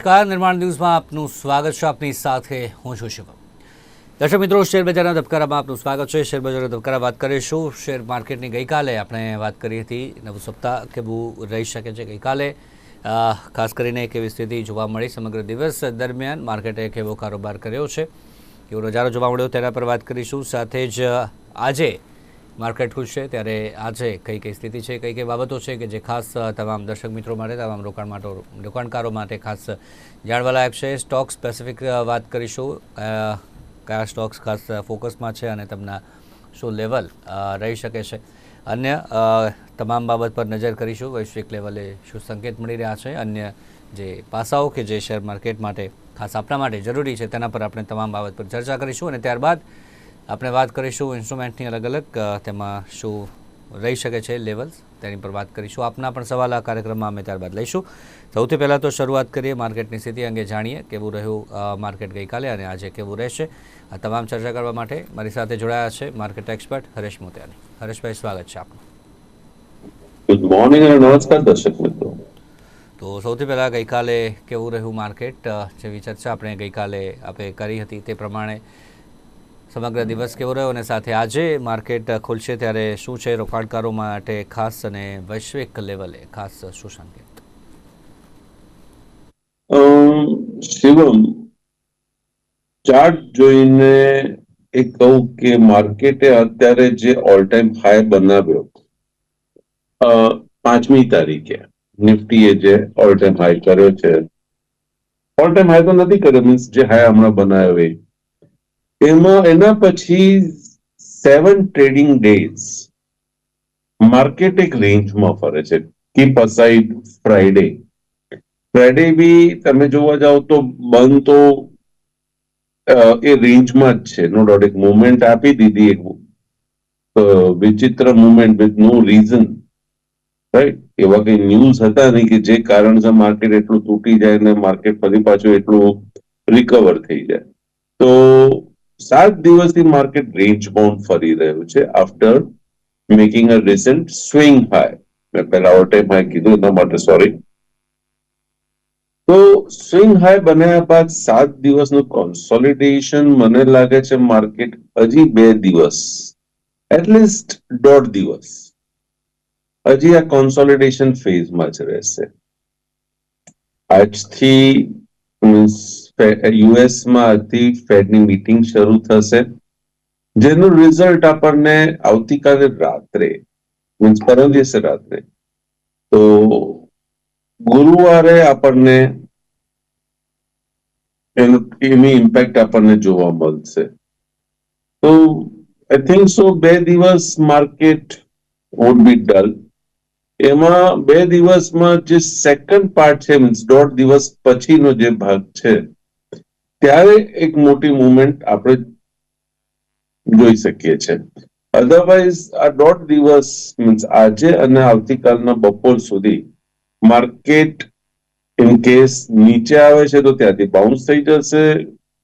નમસ્કાર. નિર્માણ ન્યૂઝમાં આપનું સ્વાગત છે. આપની સાથે હું છું શિવમ. દર્શક મિત્રો, શેર બજારના ધબકારામાં આપનું સ્વાગત છે. શેરબજારના ધબકારા વાત કરીશું. શેર માર્કેટની ગઈકાલે આપણે વાત કરી હતી. નવું સપ્તાહ કેવું રહી શકે છે ગઈકાલે? ખાસ કરીને કેવી સ્થિતિ જોવા મળી સમગ્ર દિવસ દરમિયાન માર્કેટે કેવો કારોબાર કર્યો છે? કેવો નજારો જોવા મળ્યો તેના પર વાત કરીશું. સાથે જ આજે માર્કેટ ખુલશે ત્યારે આજે કઈ કઈ સ્થિતિ છે, કઈ કઈ બાબતો છે કે જે ખાસ તમામ દર્શક મિત્રો માટે, તમામ રોકાણ માટે, રોકાણકારો માટે ખાસ જાણવા લાયક છે. સ્ટોક સ્પેસિફિક વાત કરીશું. કયા સ્ટોક્સ ખાસ ફોકસમાં છે અને તેમના શું લેવલ રહી શકે છે. અન્ય તમામ બાબત પર નજર કરીશું. વૈશ્વિક લેવલે શું સંકેત મળી રહ્યા છે. અન્ય જે પાસાઓ કે જે શેર માર્કેટ માટે ખાસ આપણા માટે જરૂરી છે, તેના પર આપણે તમામ બાબત પર ચર્ચા કરીશું અને ત્યારબાદ આપણે વાત કરીશું ઇન્સ્ટ્રુમેન્ટની અલગ અલગ તેમાં શું રહી શકે છે લેવલ્સ તેની પર વાત કરીશું. આપના પણ સવાલ આ કાર્યક્રમમાં અમે ત્યારબાદ લઈશું. સૌથી પહેલાં તો શરૂઆત કરીએ માર્કેટની સ્થિતિ અંગે જાણીએ કેવું રહ્યું માર્કેટ ગઈકાલે અને આજે કેવું રહેશે. આ તમામ ચર્ચા કરવા માટે મારી સાથે જોડાયા છે માર્કેટ એક્સપર્ટ હરેશ મોતિયાની. હરેશભાઈ સ્વાગત છે આપનું. ગુડ મોર્નિંગ અને નમસ્કાર દર્શક મિત્રો. તો સૌથી પહેલાં ગઈકાલે કેવું રહ્યું માર્કેટ જેવી ચર્ચા આપણે ગઈકાલે આપણે કરી હતી તે પ્રમાણે સમગ્ર દિવસ કેવો રહ્યો અને સાથે આજે માર્કેટ ખુલશે ત્યારે શું છે રોકાણકારો માટે ખાસ અને વૈશ્વિક લેવલે ખાસ શું સંકેત શિવમ, ચાર્ટ જોઈને એ કહું કે માર્કેટે અત્યારે જે ઓલ ટાઈમ હાઈ બનાવ્યો પાંચમી તારીખે નિફ્ટીએ જે ઓલ ટાઈમ હાઈ કર્યો છે ઓલ ટાઈમ હાઈ તો નથી કર્યો મીન્સ જે હાઈ હમણાં બનાવ્યો એ એમાં એના પછી સેવન ટ્રેડિંગ ડેઝ માર્કેટ એક રેન્જમાં ફરે છે. કીપ અસાઇડ ફ્રાઈડે ફ્રાઈડે બી તમે જોવા જાઓ તો બંધ તો એ રેન્જમાં જ છે. નો ડાઉટ એક મુવમેન્ટ આપી દીધી એક વિચિત્ર movement with no reason right એવા કઈ ન્યૂઝ હતા નહીં કે જે કારણસર માર્કેટ એટલું તૂટી જાય ને માર્કેટ ફરી પાછું એટલું રિકવર થઈ જાય. તો સાત દિવસથી માર્કેટ રેન્જ બાઉન્ડ ફરી રહ્યું છે after making a recent swing high મેં પહેલા ઓલ ટાઈમ હાઈ કીધું એના માટે સોરી તો સ્વિંગ હાઈ બન્યા બાદ સાત દિવસનું કોન્સોલિડેશન મને લાગે છે માર્કેટ હજી બે દિવસ એટલીસ્ટ દોઢ દિવસ, હજી આ કોન્સોલિડેશન ફેઝમાં જ રહેશે. આજથી મીન્સ યુએસમાં હતી ફેડની મીટિંગ શરૂ થશે. જેનું રિઝલ્ટ આપણને આવતીકાલે રાત્રે મીન્સ પરમ દિવસે રાત્રે. તો ગુરુવારે આપણને એની ઇમ્પેક્ટ આપણને જોવા મળશે. તો આઈ થિંક સો બે દિવસ માર્કેટ would બી ડલ એમાં બે દિવસમાં જે સેકન્ડ પાર્ટ છે મીન્સ દોઢ દિવસ પછીનો જે ભાગ છે ત્યારે એક મોટી મુવમેન્ટ આપણે જોઈ શકીએ છીએ. અધરવાઇઝ આ દોઢ દિવસ મીન્સ આજે અને આવતીકાલના બપોર સુધી માર્કેટ ઇન કેસ નીચે આવે છે તો ત્યાંથી બાઉન્સ થઈ જશે.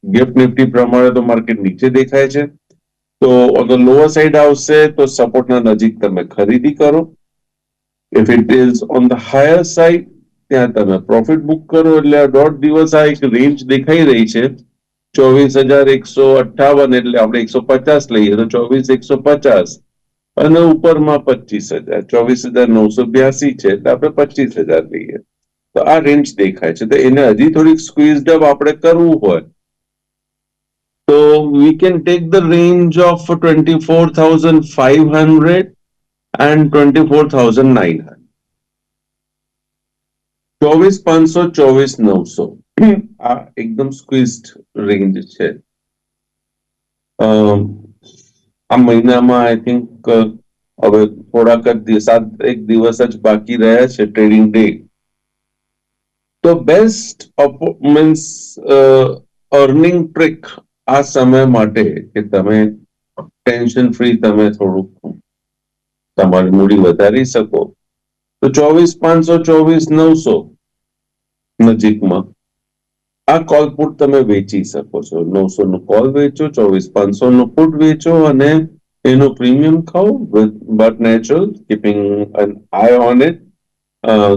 ગિફ્ટ નિફ્ટી પ્રમાણે તો માર્કેટ નીચે દેખાય છે. તો ઓન ધ લોઅર સાઈડ આવશે તો સપોર્ટના નજીક તમે ખરીદી કરો. If it is on the higher side ત્યાં તમે પ્રોફિટ બુક કરો એટલે દોઢ દિવસ આ એક રેન્જ દેખાઈ રહી છે. ચોવીસ હજાર એકસો અઠ્ઠાવન એટલે આપણે એકસો પચાસ લઈએ તો ચોવીસ એકસો પચાસ અને ઉપરમાં પચીસ હજાર. ચોવીસ હજાર નવસો બ્યાસી છે એટલે આપણે પચીસ હજાર લઈએ. તો આ રેન્જ દેખાય છે. તો એને હજી થોડીક સ્ક્વીઝ અપ આપણે કરવું હોય. તો we can take the range of twenty four thousand five hundred and twenty four thousand nine hundred ચોવીસ પાંચસો ચોવીસ નવસો. આ એકદમ સ્ક્વિઝડ રેન્જ છે. આ મહિનામાં આઈ થિંક હવે થોડાક જ સાત, એક દિવસ જ બાકી રહ્યા છે ટ્રેડિંગ ડે તો બેસ્ટ મીન્સ અર્નિંગ ટ્રિક આ સમય માટે કે તમે ટેન્શન ફ્રી તમે થોડુંક તમારી મૂડી વધારી શકો. તો ચોવીસ પાંચસો, ચોવીસ નવસો નજીકમાં આ કોલ પુટ તમે વેચી શકો છો. નવસો નું કોલ વેચો, ચોવીસ પાંચસો નું પુટ વેચો અને એનો પ્રીમિયમ ખાઓ but natural keeping an eye on it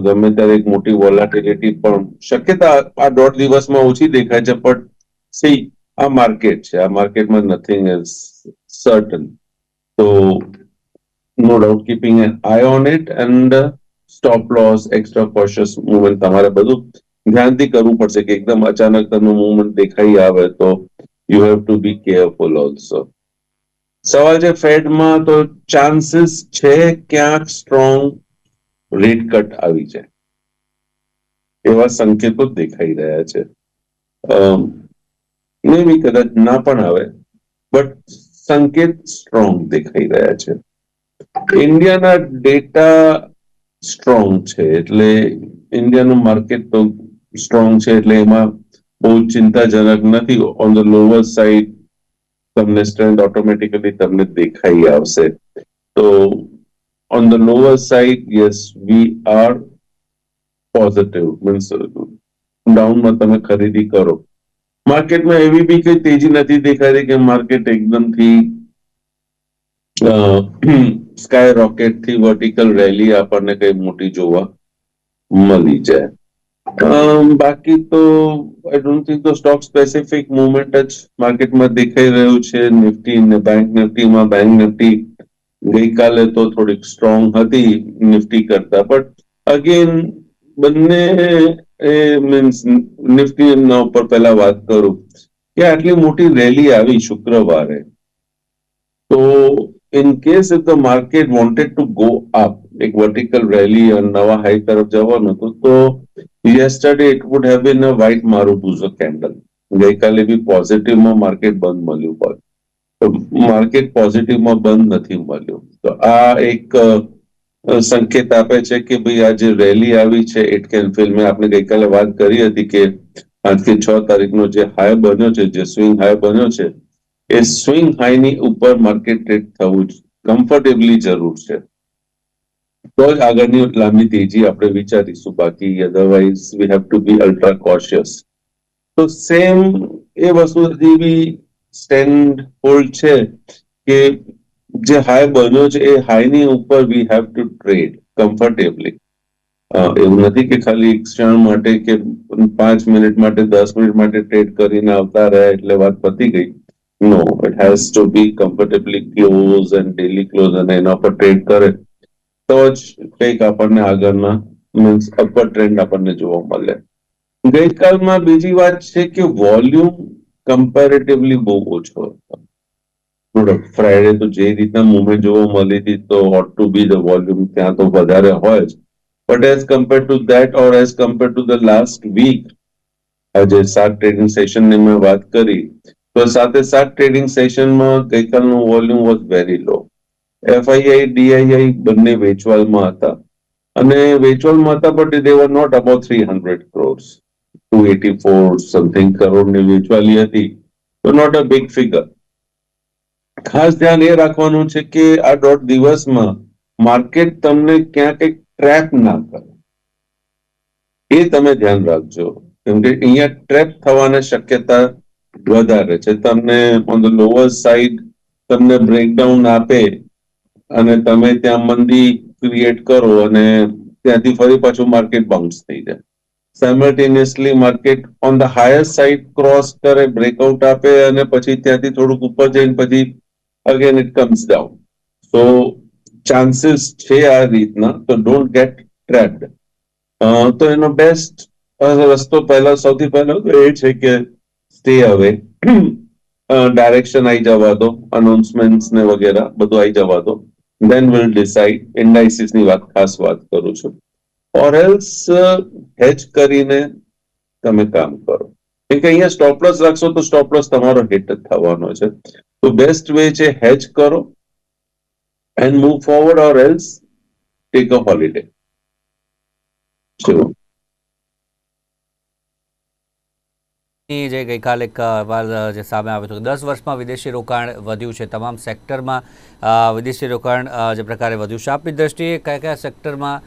ગમે ત્યારે એક મોટી વોલાટિલિટી પણ શક્યતા આ- દોઢ દિવસમાં ઓછી દેખાય છે પણ સી આ માર્કેટ છે. આ માર્કેટમાં નથિંગ ઇઝ સર્ટન તો no doubt keeping an eye on it and stop loss extra cautious movement તમારે બધું ધ્યાનથી કરવું પડશે કે એકદમ અચાનક તમને મુવમેન્ટ દેખાઈ આવે તો you have to be careful also સવાલ છે ફેડમાં તો ચાન્સીસ છે ક્યાંક સ્ટ્રોંગ રેટ કટ આવી જાય એવા સંકેતો દેખાઈ રહ્યા છે. મે બી કદાચ ના પણ આવે બટ સંકેત સ્ટ્રોંગ દેખાઈ રહ્યા છે. ઇન્ડિયાના ડેટા સ્ટ્રોંગ છે. એટલે ઇન્ડિયાનું માર્કેટ તો સ્ટ્રોંગ છે એટલે એમાં બહુ ચિંતાજનક નથી. ઓન ધ લોઅર સાઈડ તમને સ્ટ્રેન્થ ઓટોમેટિકલી તમને દેખાઈ આવશે. તો on the lower side yes we are positive means ડાઉનમાં તમે ખરીદી કરો. માર્કેટમાં એવી બી કઈ તેજી નથી દેખાતી કે માર્કેટ એકદમથી સ્કાય રોકેટથી વર્ટિકલ રેલી આપણને કઈ મોટી જોવા મળી જાય. બાકી તો આઈ ડોન્ટ થિંક તો સ્ટોક સ્પેસિફિક મુવમેન્ટ જ માર્કેટમાં દેખાઈ રહ્યું છે. નિફ્ટી ને બેંક નિફ્ટીમાં બેંક નિફ્ટી ગઈકાલે તો થોડીક સ્ટ્રોંગ હતી નિફ્ટી કરતા. બટ અગેન બંને એ મીન્સ નિફ્ટી એમના ઉપર પહેલા વાત કરું કે આટલી મોટી રેલી આવી શુક્રવારે. તો in case if the market wanted to go up એક વર્ટિકલ રેલી નવા હાઈ તરફ જવાનું હતું તો yesterday it would have been a white marubozu candle ગઈકાલે બી પોઝિટિવમાં માર્કેટ બંધ મળ્યું હોય તો માર્કેટ પોઝિટિવમાં બંધ નથી મળ્યું તો આ એક સંકેત આપે છે કે ભાઈ આ જે રેલી આવી છે ઇટ કેન ફિલ મેં આપણે ગઈકાલે વાત કરી હતી કે આજથી છ તારીખનો જે હાઈ બન્યો છે જે સ્વિંગ હાઈ બન્યો છે એ સ્વિંગ હાઈની ઉપર માર્કેટ ટ્રેડ થવું કમ્ફર્ટેબલી જરૂર છે. તો જ આગળની લાંબી તેજી આપણે વિચારીશું. બાકી otherwise we have to be ultra cautious તો સેમ એ વસ્તુ હજી સ્ટેન્ડ હોલ્ડ છે કે જે હાઈ બન્યો છે એ હાઈની ઉપર we have to trade comfortably એવું નથી કે ખાલી એક ક્ષણ માટે કે પાંચ મિનિટ માટે, દસ મિનિટ માટે ટ્રેડ કરીને આવતા રહ્યા એટલે વાત પતી ગઈ. No it has to be comfortably close and daily close અને એના પર ટ્રેડ કરે તો જ કંઈક આપણને આગળના મીન્સ અપર ટ્રેન્ડ આપણને જોવા મળે ગઈકાલમાં બીજી વાત છે કે વોલ્યુમ કમ્પેરેટિવલી બહુ ઓછો હતો ફ્રાઈડે તો જે રીતના મુવમેન્ટ જોવા મળી હતી તો ought to be the volume ત્યાં તો વધારે હોય જ but as compare to that or as compare to the last week આજે સાત ટ્રેડિંગ સેશનની મેં વાત કરી તો સાથે સાત ટ્રેડિંગ સેશનમાં ગઈકાલનું volume was very low FII DII બંને વેચવાલમાં હતા. અને વેચવાલમાં હતા but they were not about three hundred crores to eighty four something કરોડની વેચવાલી હતી. તો નોટ અ બિગ ફિગર ખાસ ધ્યાન એ રાખવાનું છે કે આ દોઢ દિવસમાં માર્કેટ તમને ક્યાં કંઈક ટ્રેપ ના કરે. એ તમે ધ્યાન રાખજો. કેમ કે અહીંયા ટ્રેપ થવાની શક્યતા વધારે છે. તમને ઓન ધ લોઅર સાઈડ તમને બ્રેકડાઉન આપે અને તમે ત્યાં મંદી ક્રિએટ કરો અને ત્યાંથી ફરી પાછું માર્કેટ બાઉન્સ થઈ જાય. Simultaneously market on the higher side cross કરે બ્રેકઆઉટ આપે અને પછી ત્યાંથી થોડુંક ઉપર જઈને પછી again it comes down so chances છે આ રીતના. તો ડોન્ટ ગેટ ટ્રેપ્ડ તો એનો બેસ્ટ રસ્તો પહેલા, સૌથી પહેલો તો એ છે કે સ્ટે અવે ડાયરેક્શન આવી જવા દો અનાઉન્સમેન્ટ ને વગેરે, બધું આવી જવા દો. દેન વિલ ડિસાઈડ ઇન્ડાઇસિસની વાત, ખાસ વાત કરું છું. ઓર એલ્સ હેજ કરીને તમે કામ કરો. કેમ કે અહીંયા સ્ટોપલોસ રાખશો તો સ્ટોપલોસ તમારો હિટ જ થવાનો છે. તો બેસ્ટ વે છે હેજ કરો and move forward or else take a holiday શું? જે ગઈકાલે એક અહેવાલ જે સામે આવ્યો હતો દસ વર્ષમાં વિદેશી રોકાણ વધ્યું છે. તમામ સેક્ટરમાં વિદેશી રોકાણ જે પ્રકારે વધ્યું છે. આપની દ્રષ્ટિએ કયા કયા સેક્ટરમાં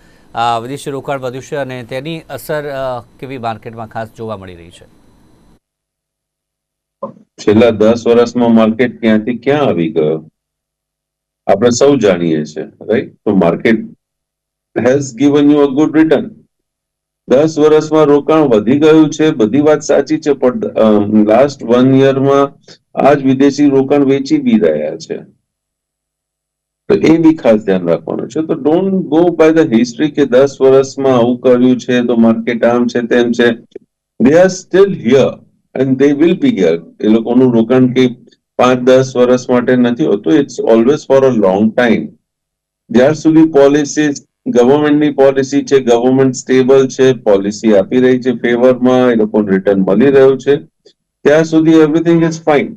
વિદેશી રોકાણ વધ્યું છે અને તેની અસર કેવી માર્કેટમાં ખાસ જોવા મળી રહી છે? છેલ્લા દસ વર્ષમાં માર્કેટ ક્યાંથી ક્યાં આવી ગયો? આપણે સૌ જાણીએ છીએ રાઈટ તો market has given you a good return દસ વર્ષમાં રોકાણ વધી ગયું છે. બધી વાત સાચી છે, પણ લાસ્ટ વન યરમાં આ જ વિદેશી રોકાણ વેચી બી રહ્યા છે. તો એ બી ખાસ ધ્યાન રાખવાનું છે. તો don't go by the history કે દસ વર્ષમાં આવું કર્યું છે, તો માર્કેટ આમ છે, તેમ છે. They are still here and they will be here એ લોકોનું રોકાણ કે પાંચ, દસ વર્ષ માટે નથી હોતું. It's always for a long time જ્યાર સુધી પોલિસી ગવર્મેન્ટની પોલિસી છે, ગવર્મેન્ટ સ્ટેબલ છે, પોલિસી આપી રહી છે ફેવરમાં, એ લોકોને રિટર્ન મળી રહ્યું છે. ત્યાં સુધી એવરીથિંગ ઇઝ ફાઇન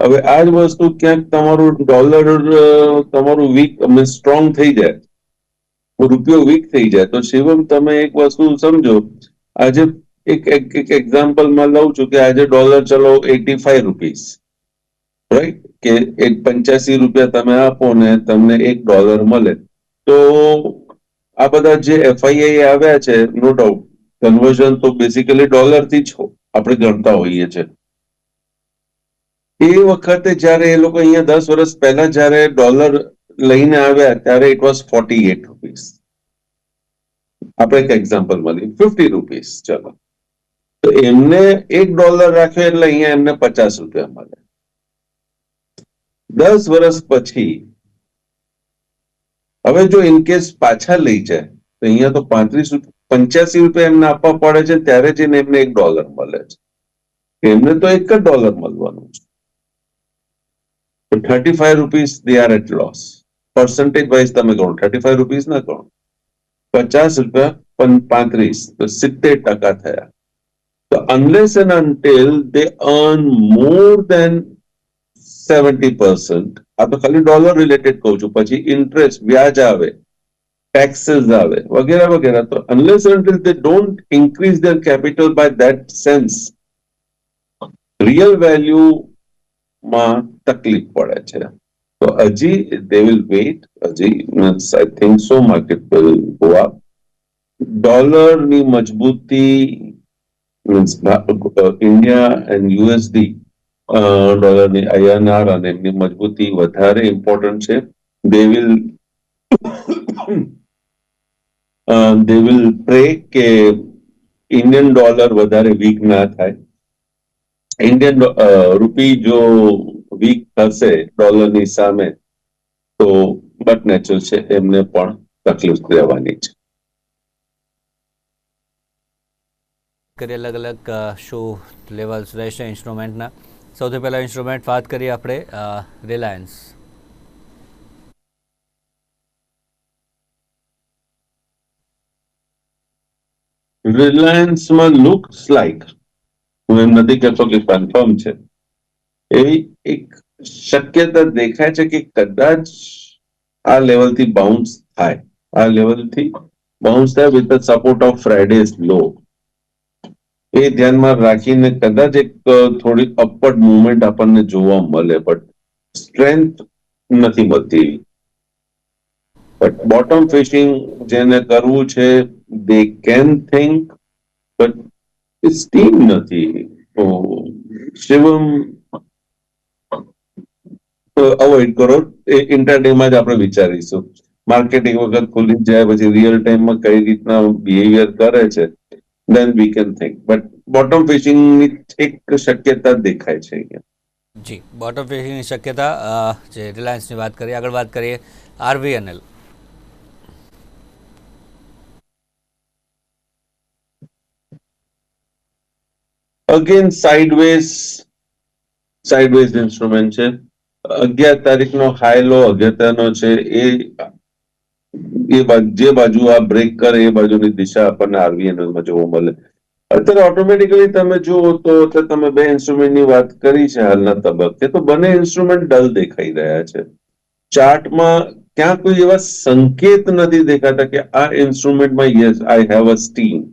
હવે આ જ વસ્તુ ક્યાંક તમારું ડોલર તમારું વીક સ્ટ્રોંગ થઈ જાય. રૂપિયો વીક થઈ જાય. તો શિવમ, તમે એક વસ્તુ સમજો. આજે એક એક એક્ઝામ્પલમાં લઉં છું કે આજે ડોલર ચલો એટી ફાઈવ રૂપીસ રાઈટ કે એક પંચ્યાસી રૂપિયા તમે આપો ને તમને એક ડોલર મળે. તો આ બધા જે એફઆઈઆઈ આવ્યા છે નો ડાઉટ કન્વર્ઝન તો બેઝિકલી ડોલરથી જ આપણે ગણતા હોઈએ છીએ એ વખતે જ્યારે એ લોકો અહીંયા દસ વર્ષ પહેલા જ્યારે ડોલર લઈને આવ્યા, ત્યારે it was forty eight rupees આપણે એક એક્ઝામ્પલ મળી ફિફ્ટી રૂપીસ ચલો. તો એમને એક ડોલર રાખ્યો એટલે અહીંયા એમને પચાસ રૂપિયા મળે દસ વર્ષ પછી હવે જો ઇનકેસ પાછા લઈ જાય, તો અહીંયા તો પાંત્રીસ પંચ્યાસી રૂપિયા એમને આપવા પડે છે, ત્યારે જઈને એમને એક ડોલર મળે છે. એમને તો એક જ ડોલર મળવાનું છે. તો thirty five rupees they are at loss percentage wise તમે ગણો થર્ટી ફાઈવ રૂપીસ ના ગણો. પચાસ રૂપિયા પાંત્રીસ, તો સિત્તેર ટકા થયા. તો unless and until they earn more than seventy percent આ તો ખાલી ડોલર રિલેટેડ કહું છું પછી ઇન્ટરેસ્ટ વ્યાજ આવે taxes આવે વગેરે વગેરે તો until they don't increase their capital by that sense real value માં તકલીફ પડે છે તો હજી they will wait હજી means I think so market will go up ડોલરની મજબૂતી means ઇન્ડિયા એન્ડ યુએસડી ડોલરની આઈએનઆર અને એમની મજબૂતી વધારે ઇમ્પોર્ટન્ટ છે. દે વિલ દે વિલ પ્રે કે ઇન્ડિયન ડોલર વધારે વીક ના થાય. ઇન્ડિયન રૂપી જો વીક થશે ડોલરની સામે, તો બટ નેચરલ છે, એમને પણ તકલીફ રહેવાની છે. કરી અલગ અલગ શું લેવલ્સ રહેશે ઇન્સ્ટ્રુમેન્ટના સૌથી પહેલાં ઇન્સ્ટ્રુમેન્ટ વાત કરીએ આપણે રિલાયન્સ. રિલાયન્સમાં લુક્સ લાઈક હું એમ નથી કહેતો કે કન્ફર્મ છે. એવી એક શક્યતા દેખાય છે કે કદાચ આ લેવલથી બાઉન્સ થાય. આ લેવલથી બાઉન્સ થાય with the support of Friday's low એ ધ્યાનમાં રાખીને કદાચ એક થોડી અપવર્ડ મુવમેન્ટ આપણને જોવા મળે બટ સ્ટ્રેન્થ નથી મળતી. બટ બોટમ ફિશિંગ જેને કરવું છે they can think but steam નથી. તો શિવમ અવોઇડ કરો. એ ઇન્ટરડેમાં જ આપણે વિચારીશું. માર્કેટ એક વખત ખુલી જાય, પછી રિયલ ટાઈમમાં કઈ રીતના બિહેવિયર કરે છે. Then we can think but bottom ફિશિંગની એક શક્યતા દેખાય છે અહીંયા. જી બોટમ ફિશિંગની શક્યતા જે રિલાયન્સની વાત કરીએ આગળ વાત કરીએ RVNL again sideways sideways instrument છે. અગિયાર તારીખનો હાઈ લો અગત્યનો છે એ એ જે બાજુ આ બ્રેક કરે એ બાજુની દિશા આપણને માં જોવા મળે. અત્યારે ઓટોમેટિકલી તમે જુઓ તો તમે બે ઇન્સ્ટ્રુમેન્ટની વાત કરી છે હાલના તબક્કે તો બંને ઇન્સ્ટ્રુમેન્ટ ડલ દેખાઈ રહ્યા છે. ચાર્ટમાં ક્યાં કોઈ એવા સંકેત નથી દેખાતા કે આ ઇન્સ્ટ્રુમેન્ટમાં yes I have a steam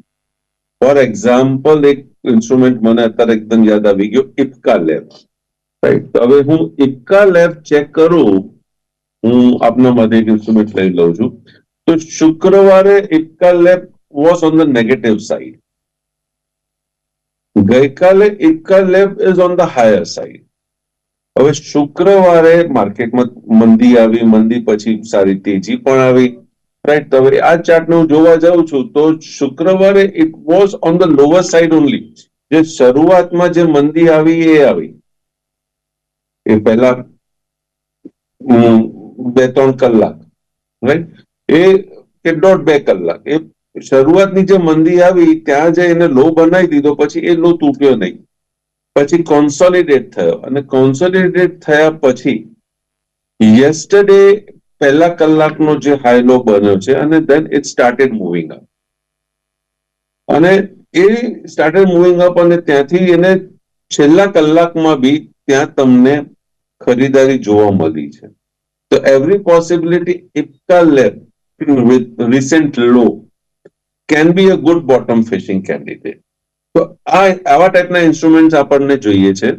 for example એક ઇન્સ્ટ્રુમેન્ટ મને અત્યારે એકદમ યાદ આવી ગયો ઇપકા લેબ રાઈટ તો હવે હું ઇપકા લેબ ચેક કરું હું આપના માટે એક ઇન્સ્ટ્રુમેન્ટ લઈ લઉં છું. તો શુક્રવારે Ipca lab was on the negative side ગઈકાલે Ipca lab is on the higher side હવે શુક્રવારે માર્કેટમાં મંદી આવી, મંદી પછી સારી તેજી પણ આવી. રાઈટ હવે આ ચાર્ટ હું જોવા જાઉં છું, તો શુક્રવારે it was on the lower side only જે શરૂઆતમાં જે મંદી આવી એ આવી. એ પહેલા બે ત્રણ કલાક રાઈટ એ કે દોઢ બે કલાક. એ શરૂઆતની જે મંદી આવી, ત્યાં જે એને લો બનાવી દીધો, પછી એ લો તૂટ્યો નહીં. પછી કોન્સોલિડેટ થયો. અને કોન્સોલિડેટ થયા પછી યેસ્ટરડે પહેલા કલાકનો જે હાઈ લો બન્યો છે, અને then it started moving up અને એ સ્ટાર્ટેડ મૂવિંગ અપ અને ત્યાંથી એને છેલ્લા કલાકમાં બી ત્યાં તમને ખરીદારી જોવા મળી છે. તો every possibility Ipca lab with recent low can be a good bottom fishing candidate તો આ, આવા ટાઈપના ઇન્સ્ટ્રુમેન્ટ આપણને જોઈએ છે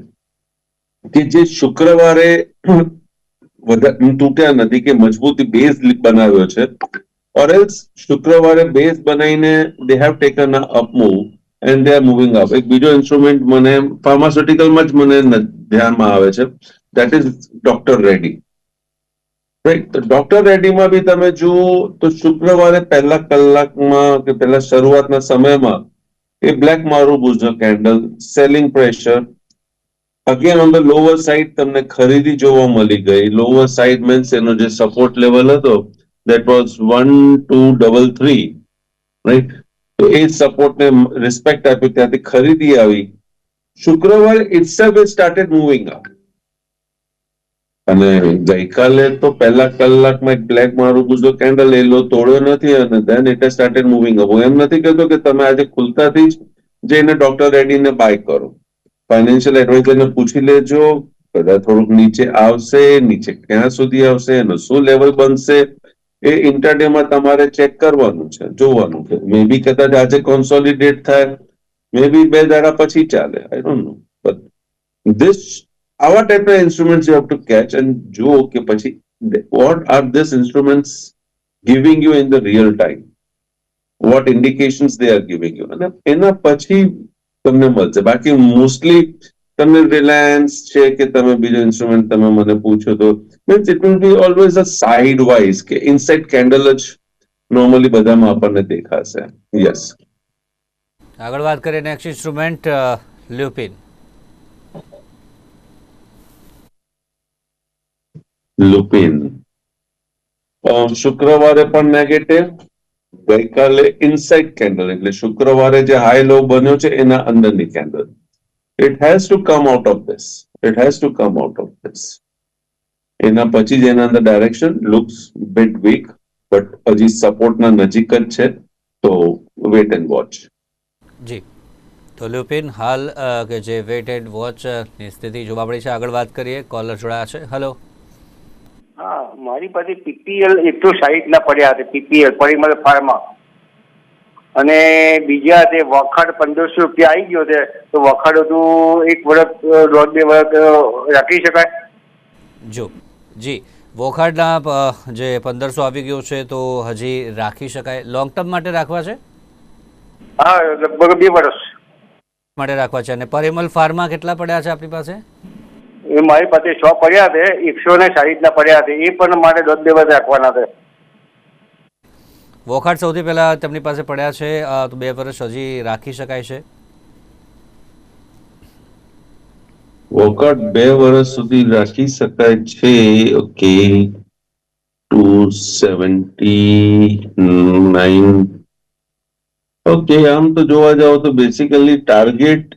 કે જે શુક્રવારે તૂટ્યા નથી કે મજબૂતી બેઝ બનાવ્યો છે. ઓર એલ્સ શુક્રવારે બેઝ બનાવીને they have taken a up move and they are moving up એક બીજો ઇન્સ્ટ્રુમેન્ટ મને ફાર્માસ્યુટિકલમાં જ મને ધ્યાનમાં આવે છે. દેટ ઇઝ ડોક્ટર રેડી તો ડોક્ટર રેડ્ડીમાં બી તમે જુઓ, તો શુક્રવારે પહેલા કલાકમાં કે પહેલા શરૂઆતના સમયમાં એ black marubozu candle selling pressure again on the lower side તમને ખરીદી જોવા મળી ગઈ. લોઅર સાઈડ મીન્સ એનો જે સપોર્ટ લેવલ હતો that was one two double three right તો એ સપોર્ટને રિસ્પેક્ટ આપ્યું, ત્યાંથી ખરીદી આવી. શુક્રવારે itself it started moving up અને ગઈકાલે તો પહેલા કલાકમાં એક બ્લેક મારું ગુજો કેન્ડલ એ લો તોડ્યો નથી અને then it started moving up હું એમ નથી કહેતો કે તમે આજે ખુલતાથી જ જઈને ડોક્ટર રેડીને બાય કરો. ફાઇનાન્શિયલ એડવાઇઝરને પૂછી લેજો. કદાચ થોડુંક નીચે આવશે, નીચે ક્યાં સુધી આવશે એનો શું લેવલ બનશે એ ઇન્ટરડેમાં તમારે ચેક કરવાનું છે, જોવાનું છે. મે બી કદાચ આજે કોન્સોલિડેટ થાય. મે બી બે દાડા પછી ચાલે. I don't know but this આવા ટાઈપના instrument you have to catch and જુઓ કે પછી what are these instruments giving you in the real time what indications they are giving you અને એના પછી તમને મળશે બાકી મોસ્ટલી તમને રિલાયન્સ છે કે તમે બીજો ઇન્સ્ટ્રુમેન્ટ તમે મને પૂછો તો means it will be always a side wise કે ઇનસાઇડ કેન્ડલ જ નોર્મલી બધામાં આપણને દેખાશે યસ આગળ વાત કરીએ નેક્સ્ટ ઇન્સ્ટ્રુમેન્ટ લ્યુપિન લુપિન. શુક્રવારે પણ નેગેટિવ ગઈકાલે ઇનસાઇડ કેન્ડલ એટલે શુક્રવારે જે હાઈ લો બન્યો છે એના અંદરની candle it has to come out of this it has to come out of this એના પછી જ એના અંદર direction looks bit weak but હજી સપોર્ટના નજીક જ છે તો વેટ એન્ડ વોચ જી. તો લ્યુપિન હાલ કે જે વેટ એન્ડ વોચની સ્થિતિ જોવા મળી છે. આગળ વાત કરીએ. કોલર જોડાયા છે. હલો મારી પાસે પીપીએલ એકસો સાહીઠ ના પડ્યા હતા પીપીએલ પરિમલ ફાર્મા અને બીજા તે વખાડ પંદરસો રૂપિયા આવી ગયો છે તો વખાડ હતું એક વર્ષ દોઢ બે વર્ષ રાખી શકાય? જો જી વોખાડના જે પંદરસો આવી ગયો છે તો હજી રાખી શકાય. લોંગ ટર્મ માટે રાખવા છે? હા લગભગ બે વર્ષ માટે રાખવા છે. અને પરિમલ ફાર્મા કેટલા પડ્યા છે આપણી પાસે? એ મારી પાસે સો પડ્યા છે એકસો ને સાહીઠ ના પડ્યા છે એ પણ મારે દોઢ દિવસ રાખવાના છે. વોખાડ સૌથી પહેલાં તેમની પાસે પડ્યા છે તો બે વર્ષ હજી રાખી શકાય છે? વોકઆઉટ બે વર્ષ સુધી રાખી શકાય છે okay. Two seventy nine. Okay આમ તો જોવા જાવ તો બેસિકલી ટાર્ગેટ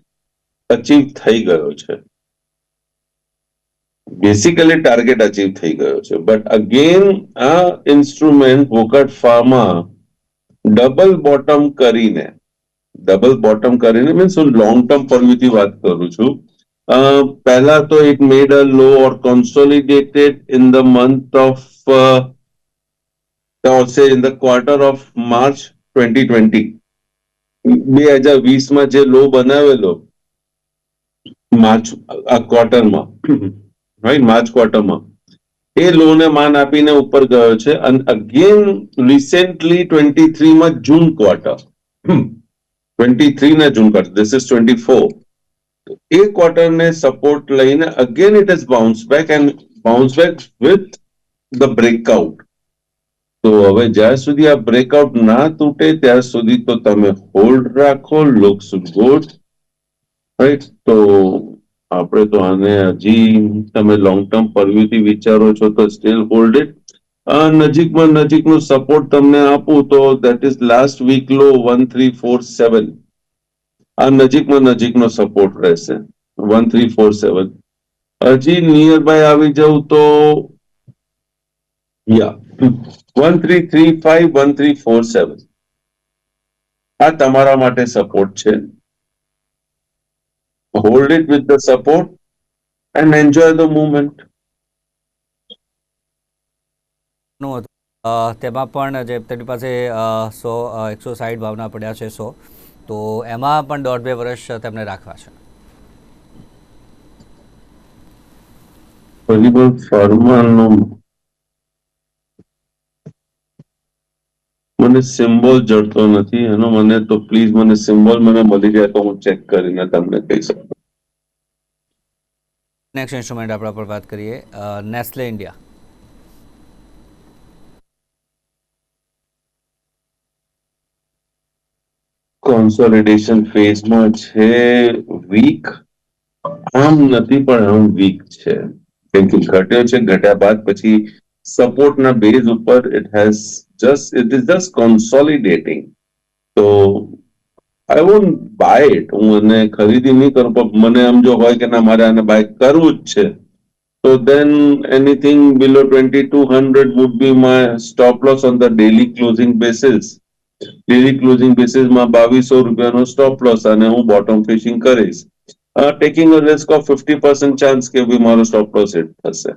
અચીવ થઈ ગયો છે. બેસિકલી ટાર્ગેટ અચીવ થઈ ગયો છે. બટ અગેન આ instrument Wockhardt pharma double bottom કરીને ડબલ બોટમ કરીને મીન્સ હું લોંગ ટર્મ પોઈન્ટથી વાત કરું છું. પહેલા તો it made a low or consolidated in the month of uh, or say in the quarter of twenty 2020 બે હજાર વીસમાં જે લો બનાવેલો માર્ચ આ ક્વાર્ટરમાં રાઈટ માર્ચ ક્વાર્ટરમાં એ લોને માન આપીને ઉપર ગયો છે અને અગેન રિસેન્ટલી ટ્વેન્ટી થ્રીમાં જૂન ક્વાર્ટર ટ્વેન્ટી થ્રી ના જૂન quarter this is twenty four એ ક્વાર્ટરને સપોર્ટ લઈને again it is bounce back and bounce back with the breakout તો હવે જ્યાં સુધી આ બ્રેકઆઉટ ના તૂટે ત્યાં સુધી તો તમે હોલ્ડ રાખો લુક્સ ગુડ રાઈટ તો આપણે તો આને હજી તમે લોંગ ટર્મ પરવ્યુથી વિચારો છો તો સ્ટીલ હોલ્ડ ઇટ નજીકમાં નજીકનો સપોર્ટ તમને આપું તો that is last week low one three four seven આ નજીકમાં નજીકનો સપોર્ટ રહેશે. વન થ્રી ફોર સેવન હજી નિયર બાય આવી જાઉં તો, યા one three three five one three four seven આ તમારા માટે સપોર્ટ છે. Hold it with the support and enjoy the મુવમેન્ટનું હતું. તેમાં પણ જે તેની પાસે સો એકસો સાઠ ભાવના પડ્યા છે સો તો એમાં પણ દોઢ બે વર્ષ તેમને રાખવા છે. ફરીબલ ફાર્માનો મને સિમ્બોલ જડતો નથી. એનો મને તો પ્લીઝ મને સિમ્બોલ મને મળી જાય તો હું ચેક કરીને તમને કહી શકું. નેક્સ્ટ ઇન્સ્ટ્રુમેન્ટ આપણા પર વાત કરીએ. નેસ્લે ઇન્ડિયા કોન્સોલિડેશન ફેઝમાં છે વીક આમ નથી પણ આમ વીક છે. કેમ કે ઘટ્યો છે. ઘટ્યા બાદ પછી સપોર્ટના બેઝ ઉપર it has just it is just consolidating. તો આઈ વોન્ટ બાય it. હું એને ખરીદી નહીં કરું, પણ મને આમ જો હોય કે ના, મારે આને બાય કરવું જ છે. તો then anything below twenty two hundred would be my stop loss on the daily closing basis daily closing બેસિસમાં બાવીસો રૂપિયાનો સ્ટોપ લોસ અને હું બોટમ ફિશિંગ કરીશ. Taking a risk of fifty percent chance કે બી મારો સ્ટોપ લોસ હિટ થશે.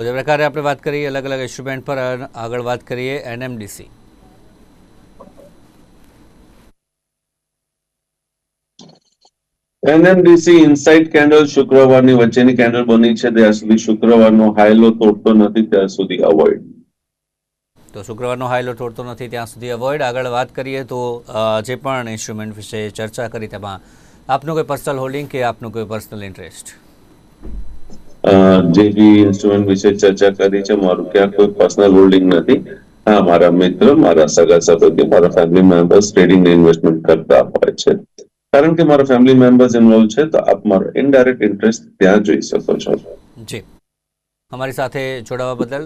જે પ્રકારે આપણે વાત કરીએ અલગ અલગ ઇન્સ્ટ્રુમેન્ટ પર આગળ વાત કરીએ એનએમડીસી. એનએમડીસી ઇનસાઇડ કેન્ડલ શુક્રવારની વચ્ચેની કેન્ડલ બની છે ત્યાં સુધી શુક્રવારનો હાઈલો તોડતો નથી ત્યાં સુધી અવોઇડ તો શુક્રવારનો હાઈલો તોડતો નથી ત્યાં સુધી અવોઇડ આગળ વાત કરીએ તો જે પણ ઇન્સ્ટ્રુમેન્ટ વિશે ચર્ચા કરી તેમાં આપનું કોઈ પર્સનલ હોલ્ડિંગ કે આપનું કોઈ પર્સનલ ઇન્ટરેસ્ટ જે બી ઇન્સ્ટ્રુમેન્ટ વિશે ચર્ચા કરી છે મારું ક્યાં કોઈ પર્સનલ હોલ્ડિંગ નથી. હા મારા મિત્ર મારા સગા સંબંધી મારા ફેમિલી મેમ્બર્સ ટ્રેડિંગ ઇન્વેસ્ટમેન્ટ કરતા હોય છે. કારણ કે મારા ફેમિલી મેમ્બર્સ ઇન્વોલ્વ છે તો આપ મારો ઇનડાયરેક્ટ ઇન્ટરેસ્ટ ત્યાં જોઈ શકો છો. જી. અમારી સાથે જોડાવા બદલ.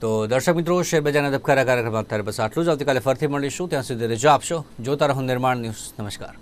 તો દર્શક મિત્રો શેર બજારના ધબકારા કાર્યક્રમ અત્યારે બસ આટલું જ. આવતીકાલે ફરીથી મળીશું. ત્યાં સુધી રજા આપશો. જોતા રહો નિર્માણ ન્યૂઝ. નમસ્કાર.